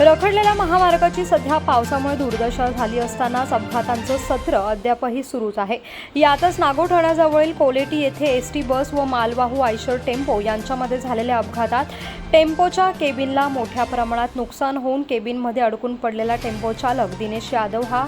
रखडलेल्या महामार्गाची सध्या पावसामुळे दुर्दशा झाली असतानाच अपघातांचं सत्र अद्यापही सुरूच आहे. यातच नागोठण्याजवळील कोलेटी येथे एस टी बस व मालवाहू आयशर टेम्पो यांच्यामध्ये झालेल्या अपघातात टेम्पोच्या केबिनला मोठ्या प्रमाणात नुकसान होऊन केबिनमध्ये अडकून पडलेला टेम्पो चालक दिनेश यादव हा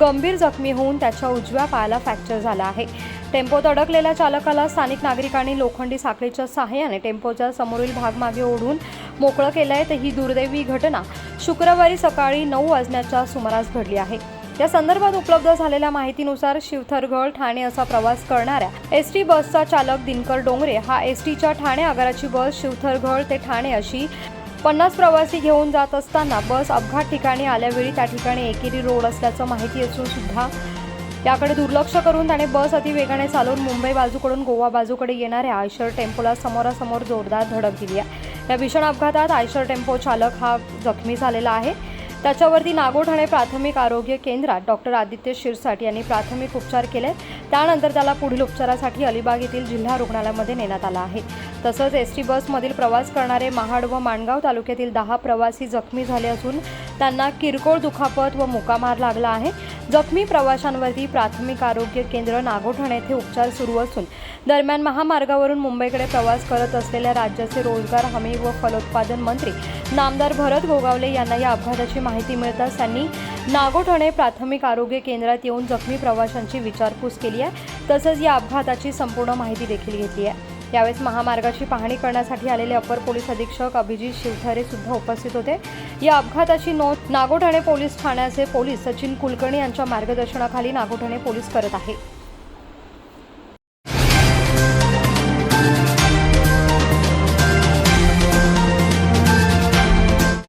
गंभीर जखमी होऊन त्याच्या उजव्या पायाला फ्रॅक्चर झाला आहे. टेम्पोत अडकलेल्या चालकाला स्थानिक नागरिकांनी लोखंडी साखळीच्या सहाय्याने टेम्पोच्या समोरील भाग मागे ओढून मोकळं केलं आहे तर ही दुर्दैवी घटना शुक्रवारी सकाळी नऊ वाजण्याच्या सुमारास घडली आहे. या संदर्भात उपलब्ध झालेल्या माहितीनुसार शिवथरगड ठाणे असा प्रवास करणाऱ्या एस टी बसचा चालक दिनकर डोंगरे हा एस टीच्या ठाणे आगाराची बस शिवथरगड ते ठाणे अशी पन्नास प्रवासी घेऊन जात असताना बस अपघात ठिकाणी आल्यावेळी त्या ठिकाणी एकेरी रोड असल्याचं माहिती असून सुद्धा याकडे दुर्लक्ष करून त्याने बस अतिवेगाने चालवून मुंबई बाजूकडून गोवा बाजूकडे येणाऱ्या आयशर टेम्पोला समोरासमोर जोरदार धडक दिली आहे. या भीषण अपघातात आयशर टेम्पो चालक हा जखमी झालेला आहे. त्याच्यावरती नागोठाणे प्राथमिक आरोग्य केंद्रात डॉक्टर आदित्य शिरसाट यांनी प्राथमिक उपचार केले. त्यानंतर त्याला पुढील उपचारासाठी अलिबाग येथील जिल्हा रुग्णालयामध्ये नेण्यात आला आहे. तसंच एस टी बसमधील प्रवास करणारे महाड व माणगाव तालुक्यातील दहा प्रवासी जखमी झाले असून त्यांना किरकोळ दुखापत व मुकामार लागला आहे. जखमी प्रवाशांवरती प्राथमिक आरोग्य केंद्र नागोठाणे येथे उपचार सुरू असून दरम्यान महामार्गावरून मुंबईकडे प्रवास करत असलेल्या राज्याचे रोजगार हमी व फलोत्पादन मंत्री नामदार भरत गोगावले यांना या अपघाताची माहिती मिळताच त्यांनी नागोठणे प्राथमिक आरोग्य केंद्रात येऊन जखमी प्रवाशांची विचारपूस केली आहे. तसंच या अपघाताची संपूर्ण माहिती देखील घेतली आहे. यावेळेस महामार्गाची पाहणी करण्यासाठी आलेले अपर पोलीस अधीक्षक अभिजित शिवथरे सुद्धा उपस्थित होते. या अपघाताची नोंद नागोठाणे पोलीस ठाण्याचे पोलीस सचिन कुलकर्णी यांच्या मार्गदर्शनाखाली नागोठाणे पोलीस करत आहे.